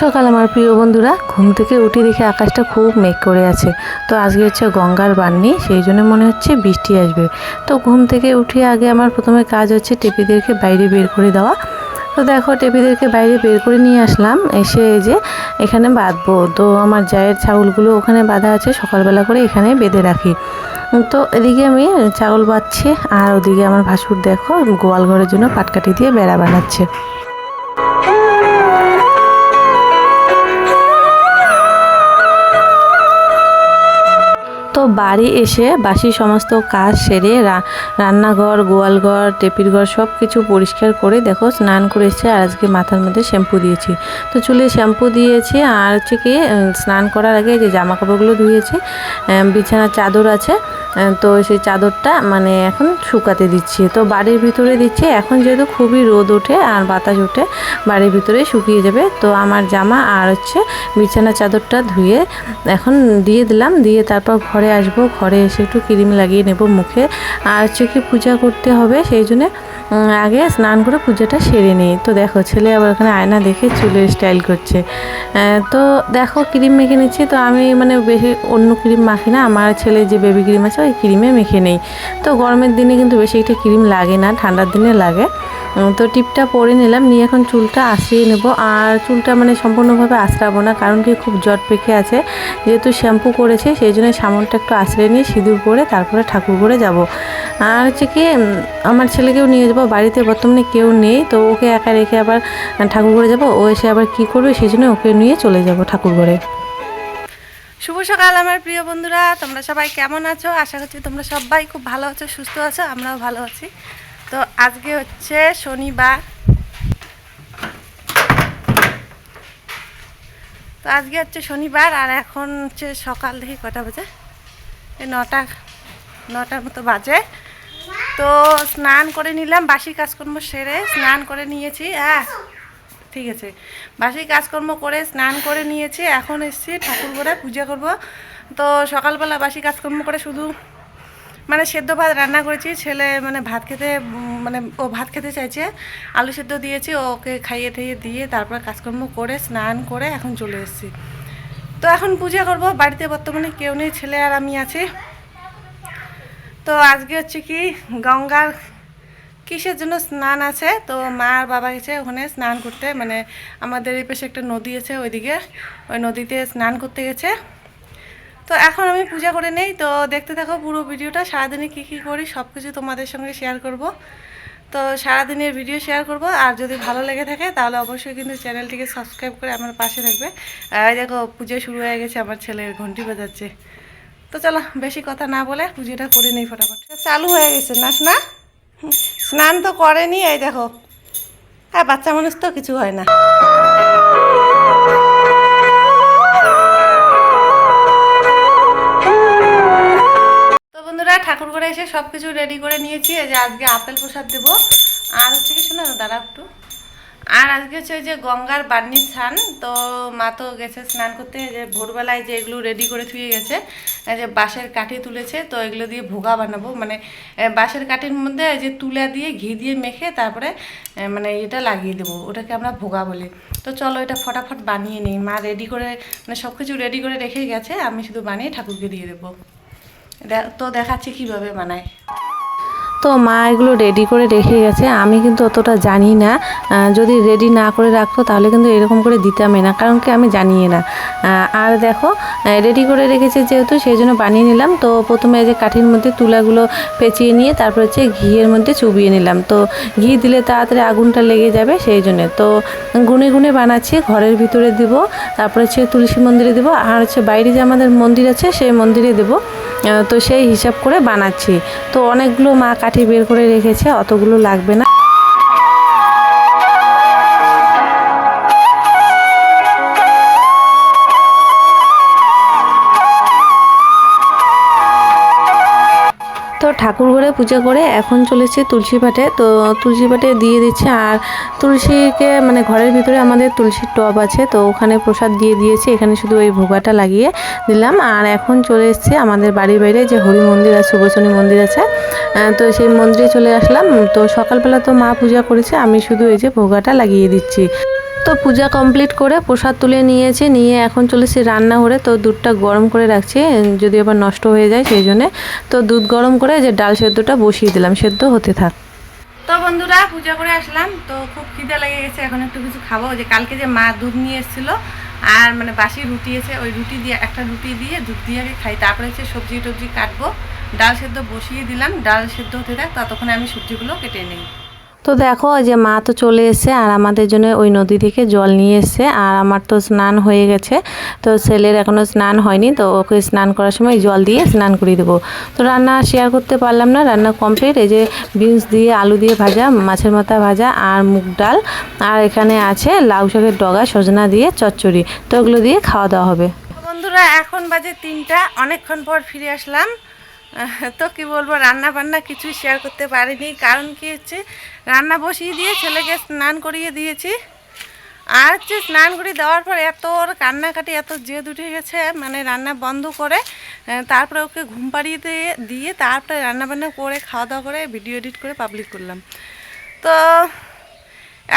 সকাল আমার প্রিয় বন্ধুরা, ঘুম থেকে উঠে দেখে আকাশটা খুব মেঘ করে আছে। তো আজকে হচ্ছে গঙ্গার বান্নি সেই জন্য মনে হচ্ছে বৃষ্টি আসবে। তো ঘুম থেকে উঠে আগে আমার প্রথমে কাজ হচ্ছে টেপিদেরকে বাইরে বের করে দেওয়া। তো দেখো, টেপিদেরকে বাইরে বের করে নিয়ে আসলাম। এসে এই যে এখানে বাঁধবো। তো আমার জায়ের ছাগলগুলো ওখানে বাঁধা আছে, সকালবেলা করে এখানে বেঁধে রাখি। তো এদিকে আমি ছাগল বাঁধছি, আর ওদিকে আমার ভাসুর দেখো গোয়াল ঘরের জন্য পাটকাঠি দিয়ে বেড়া বানাচ্ছে। বাড়ি এসে বাসি সমস্ত কাজ সেরে রান্নাঘর, গোয়ালঘর টেপির ঘর সব কিছু পরিষ্কার করে দেখো, স্নান করে করেছে আর আজকে মাথার মধ্যে শ্যাম্পু দিয়েছি। তো চুলে শ্যাম্পু দিয়েছি আর হচ্ছে কি স্নান করার আগে যে জামা কাপড়গুলো ধুয়েছি বিছানার চাদর আছে তো সেই চাদরটা মানে এখন শুকাতে দিচ্ছি। তো বাড়ির ভিতরে দিচ্ছি, এখন যেহেতু খুবই রোদ ওঠে আর বাতাস ওঠে, বাড়ির ভিতরে শুকিয়ে যাবে। তো আমার জামা আর হচ্ছে বিছানার চাদরটা ধুয়ে এখন দিয়ে দিলাম, দিয়ে তারপর ঘরে আসব, ঘরে এসে একটু ক্রিম লাগিয়ে নেব মুখে। আর হচ্ছে কি পূজা করতে হবে, সেই জন্যে আগে স্নান করে পূজাটা সেরে নিই। তো দেখো, ছেলে আবার ওখানে আয়না দেখে চুলের স্টাইল করছে। তো দেখো, ক্রিম মেখে নিচ্ছি। তো আমি মানে বেশি অন্য ক্রিম মাখি না। আমার ছেলে যে বেবি ক্রিম আছে, ওই ক্রিমে মেখে নেই। তো গরমের দিনে কিন্তু বেশি একটা ক্রিম লাগে না, ঠান্ডার দিনে লাগে। তো টিপটা পরে নিলাম, নিয়ে এখন চুলটা আশ্রিয়ে নেব। আর চুলটা মানে সম্পূর্ণভাবে আশ্রাবো না, কারণ কি খুব জট পেকে আছে। যেহেতু শ্যাম্পু করেছে, সেই জন্য সামনটা একটু আশ্রয় নিয়ে সিঁদুর পরে তারপরে ঠাকুর করে যাব। আর হচ্ছে কি আমার ছেলেকেও নিয়ে যাব, বাড়িতে বর্তমানে কেউ নেই, তো ওকে একা রেখে আবার ঠাকুর করে যাব। ও এসে আবার কি করবে, সেই জন্য ওকে নিয়ে চলে যাব ঠাকুর করে শুভ সকাল আমার প্রিয় বন্ধুরা, তোমরা সবাই কেমন আছো? আশা করছি তোমরা সবাই খুব ভালো আছো, সুস্থ আছো, আমরাও ভালো আছি। তো আজকে হচ্ছে শনিবার। তো আজকে হচ্ছে শনিবার আর এখন হচ্ছে সকাল থেকে কটা বাজে? নটা, নটার মতো বাজে। তো স্নান করে নিলাম, বাসি কাজকর্ম সেরে স্নান করে নিয়েছি। হ্যাঁ ঠিক আছে। বাসি কাজকর্ম করে স্নান করে নিয়েছি, এখন এসছি ঠাকুর ঘরে পূজা করব। তো সকালবেলা বাসি কাজকর্ম করে শুধু মানে সেদ্ধ ভাত রান্না করেছি, ছেলে মানে ভাত খেতে মানে ও ভাত খেতে চাইছে, আলু সেদ্ধ দিয়েছি, ওকে খাইয়ে ঠাইয়ে দিয়ে তারপর কাজকর্ম করে, স্নান করে এখন চলে এসেছি। তো এখন পূজা করব, বাড়িতে বর্তমানে কেউ নেই, ছেলে আর আমি আছি। তো আজকে হচ্ছে কি, গঙ্গার কিসের জন্য স্নান আছে? তো মা আর বাবা গেছে ওখানে স্নান করতে মানে আমাদের এই পাশে একটা নদী আছে ওইদিকে, ওই নদীতে স্নান করতে গেছে। তো এখন আমি পূজা করে নেই, তো দেখতে থাকো পুরো ভিডিওটা, সারাদিনে কী কী করি সব কিছু তোমাদের সঙ্গে শেয়ার করব। তো সারাদিনের ভিডিও শেয়ার করব, আর যদি ভালো লেগে থাকে তাহলে অবশ্যই কিন্তু চ্যানেলটিকে সাবস্ক্রাইব করে আমার পাশে থাকবে। আর দেখো, পুজো শুরু হয়ে গেছে, আমার ছেলের ঘন্টি বাজাচ্ছে। তো চলো, বেশি কথা না বলে পুজোটা করে নেই ফটাফট। চালু হয়ে গেছে না না স্নান তো করেনি, এই দেখো। হ্যাঁ বাচ্চা মানুষ তো কিছু হয় না। ঠাকুর করে এসে সব কিছু রেডি করে নিয়েছি। যে আজকে আপেল প্রসাদ দেবো। আর হচ্ছে কি শোনো দাঁড়া একটু। আর আজকে হচ্ছে ওই যে গঙ্গার বান্নির স্নান। তো মা তো গেছে স্নান করতে যে ভোরবেলায় যে এগুলো রেডি করে থুয়ে গেছে যে বাঁশের কাঠি তুলেছে, তো এগুলো দিয়ে ভোগা বানাবো। মানে বাঁশের কাঠির মধ্যে যে তুলা দিয়ে, ঘি দিয়ে মেখে তারপরে মানে এটা লাগিয়ে দেবো। ওটাকে আমরা ভোগা বলি। তো চলো এটা ফটাফট বানিয়ে নিই। মা রেডি করে মানে সব কিছু রেডি করে রেখে গেছে। আমি শুধু বানিয়ে ঠাকুরকে দিয়ে দেবো। তো দেখাচ্ছি কীভাবে বানায়। তো মা এগুলো রেডি করে রেখে গেছে। আমি কিন্তু অতটা জানি না। যদি রেডি না করে রাখতো তাহলে কিন্তু এরকম করে দিতামই না, কারণ কি আমি জানিয়ে না। আর দেখো রেডি করে রেখেছে যেহেতু, সেই জন্য বানিয়ে নিলাম। তো প্রথমে যে কাঠির মধ্যে তুলাগুলো পেঁচিয়ে নিয়ে, তারপর হচ্ছে ঘিয়ের মধ্যে চুবিয়ে নিলাম। তো ঘি দিলে তাড়াতাড়ি আগুনটা লেগে যাবে সেই জন্য। তো গুনে গুনে বানাচ্ছি, ঘরের ভিতরে দিব, তারপর হচ্ছে তুলসী মন্দিরে দেবো, আর হচ্ছে বাইরে যে আমাদের মন্দির আছে, সেই মন্দিরে দেবো। তো সেই হিসাব করে বানাচ্ছি। তো অনেকগুলো মা কাঠি বের করে রেখেছে, অতগুলো লাগবে না। তো ঠাকুর ঘরে পূজা করে এখন চলেছে তুলসী পাঠে তো তুলসী পাঠে দিয়ে দিচ্ছে আর তুলসীকে মানে ঘরের ভিতরে আমাদের তুলসীর টব আছে, তো ওখানে প্রসাদ দিয়ে দিয়েছি। এখানে শুধু ওই ভোগাটা লাগিয়ে দিলাম। আর এখন চলে এসেছে আমাদের বাড়ির বাইরে যে হরি মন্দির আছে শুভশনী মন্দির আছে। তো সেই মন্দিরে চলে আসলাম। তো সকালবেলা তো মা পূজা করেছে, আমি শুধু এই যে ভোগাটা লাগিয়ে দিচ্ছি। তো পূজা কমপ্লিট করে প্রসাদ তুলে নিয়েছে, নিয়ে এখন চলেছি রান্নাঘরে। তো দুধটা গরম করে রাখছি যদি আবার নষ্ট হয়ে যায় সেই জন্যে। তো দুধ গরম করে যে ডাল সেদ্ধটা বসিয়ে দিলাম, সেদ্ধ হতে থাক। তো বন্ধুরা, পূজা করে আসলাম। তো খুব খিদে লেগে গেছে, এখন একটু কিছু খাব। যে কালকে যে মা দুধ নিয়ে এসেছিল, আর মানে বাসি রুটি এসে ওই রুটি দিয়ে, একটা রুটি দিয়ে দুধ দিয়ে আগে খাই। তারপরে হচ্ছে সবজি টবজি কাটবো। ডাল সেদ্ধ বসিয়ে দিলাম, ডাল সেদ্ধ হতে থাক, ততক্ষণে আমি সবজিগুলো কেটে নিই। তো দেখো যে মা তো চলে এসছে আর আমাদের জন্য ওই নদী থেকে জল নিয়ে এসছে। আর আমার তো স্নান হয়ে গেছে। তো ছেলের এখনও স্নান হয়নি, তো ওকে স্নান করার সময় জল দিয়ে স্নান করিয়ে দেবো। তো রান্না শেয়ার করতে পারলাম না, রান্না কমপ্লিট এই যে বিনস দিয়ে, আলু দিয়ে ভাজা, মাছের মাথা ভাজা আর মুগ ডাল। আর এখানে আছে লাউ শাকের ডগা, সজনা দিয়ে চচ্চড়ি। তো ওগুলো দিয়ে খাওয়া দাওয়া হবে। বন্ধুরা, এখন বাজে তিনটা। অনেকক্ষণ পর ফিরে আসলাম। তো কি বলব রান্না বান্না কিছুই শেয়ার করতে পারিনি। কারণ কি হচ্ছে রান্না বসিয়ে দিয়ে ছেলেকে স্নান করিয়ে দিয়েছি। আর হচ্ছে স্নান করিয়ে দেওয়ার পর এত ওর কান্নাকাটি, এত জেদ উঠে গেছে মানে রান্না বন্ধ করে তারপরে ওকে ঘুম পাড়িয়ে দিয়ে দিয়ে তারপরে রান্না বান্না করে খাওয়া দাওয়া করে ভিডিও এডিট করে পাবলিক করলাম। তো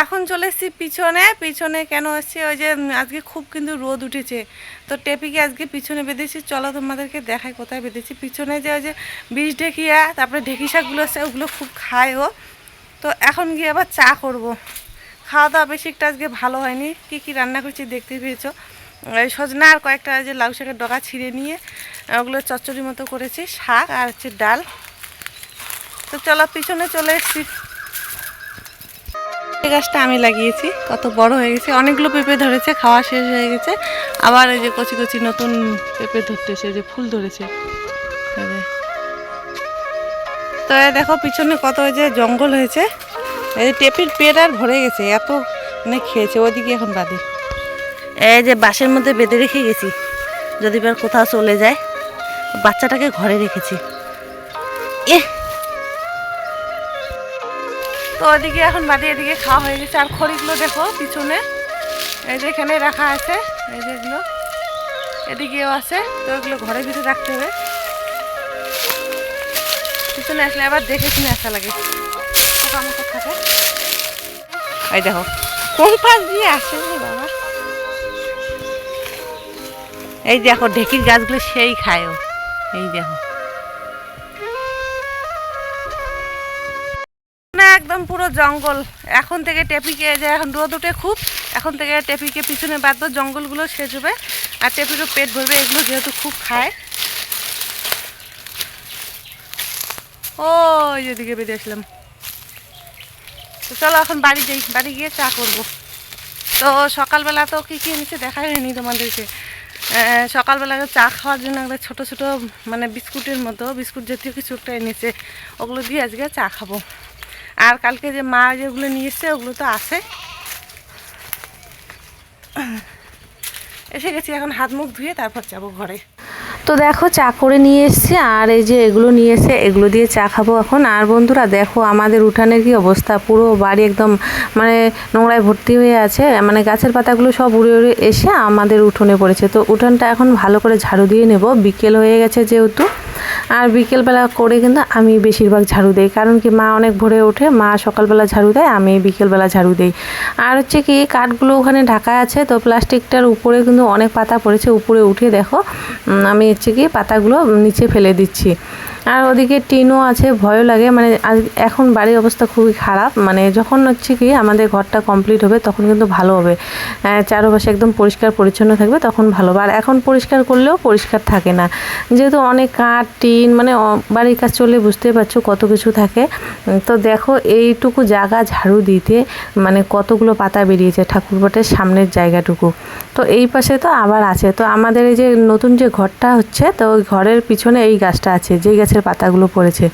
এখন চলে এসেছি পিছনে পিছনে কেন এসেছি? ওই যে আজকে খুব কিন্তু রোদ উঠেছে। তো টেপিকে আজকে পিছনে বেঁধেছি। চলো তোমাদেরকে দেখায় কোথায় বেঁধেছি। পিছনে যে ওই যে বীজ ঢেকিয়া, তারপরে ঢেকি শাকগুলো আছে, ওগুলো খুব খায় ও। তো এখন গিয়ে আবার চা করব। খাওয়া দাওয়া বেশি একটা আজকে ভালো হয়নি। কি কি রান্না করছি দেখতে পেয়েছ। এই সজনা আর কয়েকটা যে লাউ শাকের ডগা ছিঁড়ে নিয়ে, ওগুলো চচ্চড়ি মতো করেছি, শাক আর হচ্ছে ডাল। তো চলো পিছনে চলে এসেছি। এই গাছটা আমি লাগিয়েছি, কত বড় হয়ে গেছে। অনেকগুলো পেঁপে ধরেছে, খাওয়া শেষ হয়ে গেছে। আবার এই যে কচি কচি নতুন পেঁপে ধরতেছে যে ফুল ধরেছে। তো দেখো, পিছনে কত যে জঙ্গল হয়েছে। এই টেপির পেট আর ভরে গেছে, এত মানে খেয়েছে ওদিকে এখন বাদে। এই যে বাসের মধ্যে বেঁধে রেখে গেছি, যদি এবার কোথাও চলে যায়, বাচ্চাটাকে ঘরে রেখেছি। এ তো ওদিকে এখন বাদে, এদিকে খাওয়া হয়ে গেছে। আর খড়িগুলো দেখো, পিছনে। এই যে এখানে রাখা আছে, এই যেগুলো এদিকেও আছে, তো এগুলো ঘরের ভিতরে রাখতে হবে। পিছনে আসলে আবার দেখে শুনে আসা লাগে। এই দেখো, কোন পাশ দিয়ে আসে বাবা? এই দেখো, ঢেকির গাছগুলো সেই খায় ও। এই দেখো। একদম পুরো জঙ্গল। এখন থেকে টেপিকে যে এখন রোদ উঠে খুব, এখন থেকে টেপিকে পিছনে বাঁধবো জঙ্গলগুলো সেজবে। আর টেপিরও পেট ভরবে, এগুলো যেহেতু খুব খায়। ওই যেদিকে বেরিয়ে আসলাম। তো চলো এখন বাড়ি যাই, বাড়ি গিয়ে চা করব। তো সকালবেলা তো কী কী এনেছে দেখা হয়নি তোমাদেরকে। সকালবেলা চা খাওয়ার জন্য একটা ছোটো ছোটো মানে বিস্কুটের মতো, বিস্কুট জাতীয় কিছু একটা এনেছে। ওগুলো দিয়ে আজকে চা খাব। আর কালকে যে মা যেগুলো নিয়ে এসছে, ওগুলো তো আছে। এসে গেছি, এখন হাত মুখ ধুয়ে তারপর যাব ঘরে। তো দেখো, চা করে নিয়ে এসছি। আর এই যে এগুলো নিয়ে এসে এগুলো দিয়ে চা খাব এখন। আর বন্ধুরা, দেখো আমাদের উঠানের কি অবস্থা? পুরো বাড়ি একদম মানে নোংরায় ভর্তি হয়ে আছে। মানে গাছের পাতাগুলো সব উড়ে উড়ে এসে আমাদের উঠোনে পড়েছে। তো উঠানটা এখন ভালো করে ঝাড়ু দিয়ে নেব। বিকেল হয়ে গেছে যেহেতু। আর বিকেলবেলা করে কিন্তু আমি বেশিরভাগ ঝাড়ু দিই। কারণ কি মা অনেক ভোরে ওঠে, মা সকালবেলা ঝাড়ু দেয়, আমি বিকেলবেলা ঝাড়ু দিই। আর হচ্ছে কি কাঠগুলো ওখানে ঢাকা আছে, তো প্লাস্টিকটার উপরে কিন্তু অনেক পাতা পড়েছে, উপরে উঠে দেখো আমি হচ্ছে কি পাতাগুলো নিচে ফেলে দিচ্ছি। আর ওদিকে টিনও আছে, ভয়ও লাগে মানে এখন বাড়ির অবস্থা খুবই খারাপ মানে যখন হচ্ছে কি আমাদের ঘরটা কমপ্লিট হবে, তখন কিন্তু ভালো হবে। চারপাশে একদম পরিষ্কার পরিচ্ছন্ন থাকবে, তখন ভালো আর এখন পরিষ্কার করলেও পরিষ্কার থাকে না। যেহেতু অনেক কাঠ টিন মানে বাড়ির কাজ চলে বুঝতে পারছ কত কিছু থাকে। তো দেখো এইটুকু জায়গা ঝাড়ু দিতে মানে কতগুলো পাতা বেরিয়েছে ঠাকুরবাটের সামনের জায়গাটুকু। তো এই পাশে তো আবার আছে। তো আমাদের এই যে নতুন যে ঘরটা হচ্ছে, তো ওই ঘরের পিছনে এই গাছটা আছে, যেই গাছের পাতাগুলো পড়েছে।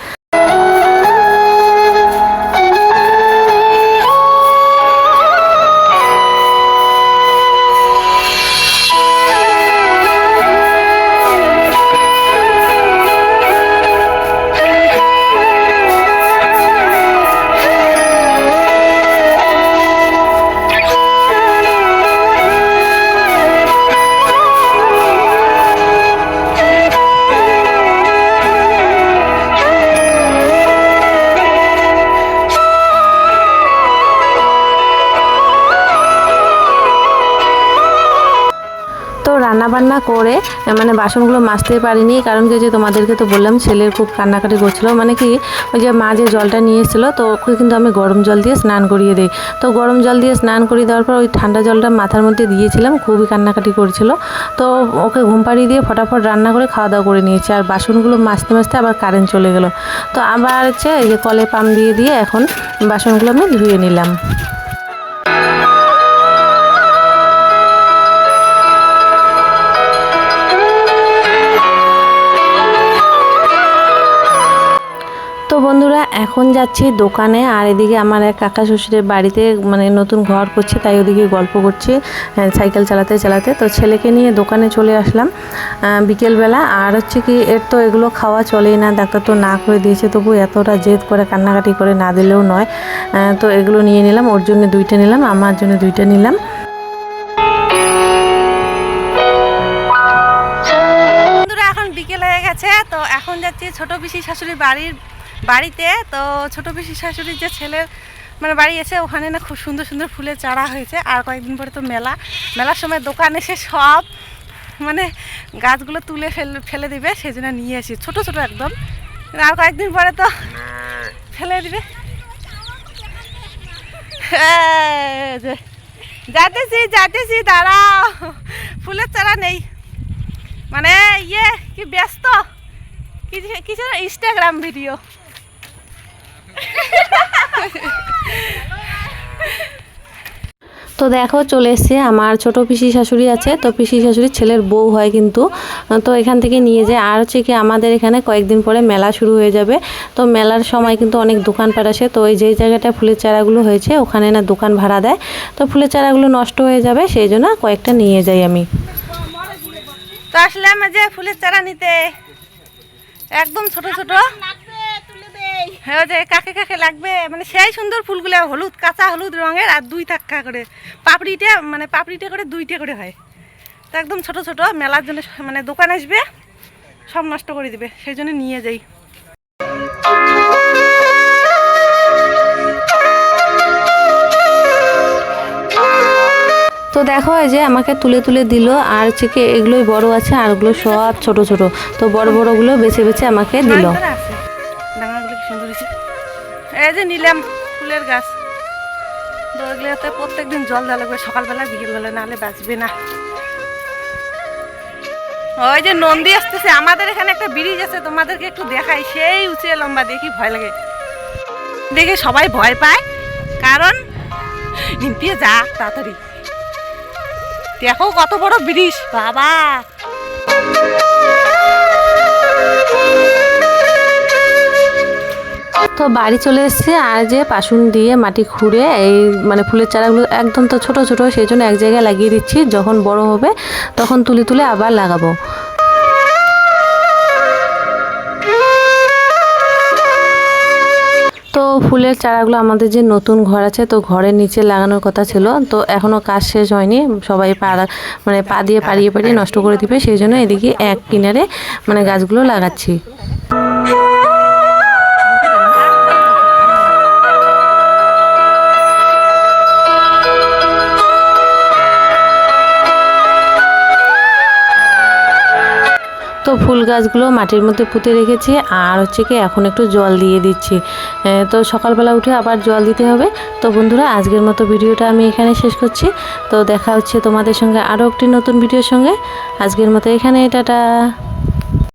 করে মানে বাসনগুলো মাজতে পারিনি। কারণ কি যে তোমাদেরকে তো বললাম, ছেলের খুব কান্নাকাটি করছিল। মানে কি, ওই যে মা যে জলটা নিয়ে এসেছিল তো ওকে কিন্তু আমি গরম জল দিয়ে স্নান করিয়ে দিই। তো গরম জল দিয়ে স্নান করিয়ে দেওয়ার পর ওই ঠান্ডা জলটা মাথার মধ্যে দিয়েছিলাম, খুবই কান্নাকাটি করছিল। তো ওকে ঘুম পাড়িয়ে দিয়ে ফটাফট রান্না করে খাওয়া দাওয়া করে নিয়েছি। আর বাসনগুলো মাজতে মাজতে আবার কারেন্ট চলে গেল। তো আবার হচ্ছে এই যে কলে পাম দিয়ে দিয়ে এখন বাসনগুলো আমি ধুয়ে নিলাম। এখন যাচ্ছি দোকানে, আর এদিকে আমার এক কাকা শ্বশুরের বাড়িতে মানে নতুন ঘর করছে, তাই ওদিকে গল্প করছে সাইকেল চালাতে চালাতে। তো ছেলেকে নিয়ে দোকানে চলে আসলাম বিকেলবেলা। আর হচ্ছে কি, এর তো এগুলো খাওয়া চলেই না, ডাক্তার তো না করে দিয়েছে, তবু এতটা জেদ করে, কান্নাকাটি করে না দিলেও নয়। তো এগুলো নিয়ে নিলাম, ওর জন্য দুইটা নিলাম, আমার জন্য দুইটা নিলাম। বিকেল হয়ে গেছে, তো এখন যাচ্ছি ছোট পিসি শাশুড়ির বাড়ির বাড়িতে, তো ছোট পিসি শাশুড়ির যে ছেলের মানে বাড়ি এসে ওখানে না খুব সুন্দর সুন্দর ফুলের চারা হয়েছে। আর কয়েকদিন পরে তো মেলা। মেলার সময় দোকান এসে সব মানে গাছগুলো তুলে ফেলে ফেলে দিবে সেই জন্য নিয়ে আসি ছোট ছোট একদম। আর কয়েকদিন পরে তো ফেলে দিবে। যাতেছি যাতেছি দাঁড়াও। ফুলের চারা নেই। মানে ইয়ে কি ব্যস্ত? কিছু ইনস্টাগ্রাম ভিডিও তো দেখো, চলে এসছে। আমার ছোট পিসি শাশুড়ি আছে, তো পিসি শাশুড়ির ছেলের বউ হয় কিন্তু। তো এখান থেকে নিয়ে যায়। আর হচ্ছে কি, আমাদের এখানে কয়েকদিন পরে মেলা শুরু হয়ে যাবে। তো মেলার সময় কিন্তু অনেক দোকানপাট আসে। তো ওই যেই জায়গাটায় ফুলের চারাগুলো হয়েছে, ওখানে না দোকান ভাড়া দেয়। তো ফুলের চারাগুলো নষ্ট হয়ে যাবে, সেই জন্য কয়েকটা নিয়ে যাই আমি। তো আসলাম যে ফুলের চারা নিতে একদম ছোট ছোট। হ্যাঁ যে কাকে কাকে লাগবে? মানে সেই সুন্দর ফুলগুলো হলুদ কাঁচা হলুদ রঙের আর দুই টাকা করে। পাপড়িটা মানে পাপড়িটা করে দুইটা করে হয়। তো একদম ছোট ছোট মেলার জন্য মানে দোকান আসবে সব নষ্ট করে দিবে সেই জন্য নিয়ে যাই। তো দেখো যে আমাকে তুলে তুলে দিল আর হচ্ছে এগুলোই বড় আছে আর ওগুলো সব ছোট ছোট। তো বড় বড়গুলো বেছে বেছে আমাকে দিল। সুন্দর হয়েছে এই যে নিলাম ফুলের গাছ। দৌড়গুলোতে প্রত্যেক দিন জল দেওয়া লাগবে সকালবেলা, বিকেলবেলা নাহলে বাঁচবে না। ওই যে নন্দী আসতেছে, আমাদের এখানে একটা ব্রিজ আছে, তোমাদেরকে একটু দেখাই। সেই উঁচে লম্বা দেখি ভয় লাগে। দেখে সবাই ভয় পায়, কারণ নিম্পিয়ে যা তাড়াতাড়ি। দেখো কত বড় ব্রিজ, বাবা। তো বাড়ি চলে এসেছে, আর যে পাশুন দিয়ে মাটি খুঁড়ে এই মানে ফুলের চারাগুলো একদম তো ছোট ছোট, সেই জন্য এক জায়গায় লাগিয়ে দিচ্ছি। যখন বড় হবে তখন তুলে তুলে আবার লাগাবো। তো ফুলের চারাগুলো আমাদের যে নতুন ঘর আছে, তো ঘরের নিচে লাগানোর কথা ছিল। তো এখনও কাজ শেষ হয়নি, সবাই পাড়া মানে পা দিয়ে পাড়িয়ে পাড়িয়ে নষ্ট করে দিবে। সেই জন্য এদিকে এক কিনারে মানে গাছগুলো লাগাচ্ছি। ফুল গাছগুলো মাটির মধ্যে পুঁতে রেখেছি আর হচ্ছে কি এখন একটু জল দিয়ে দিচ্ছি। তো সকালবেলা উঠে আবার জল দিতে হবে। তো বন্ধুরা, আজকের মতো ভিডিওটা আমি এখানে শেষ করছি। তো দেখা হচ্ছে তোমাদের সঙ্গে আরও একটি নতুন ভিডিওর সঙ্গে। আজকের মতো এখানে টাটা।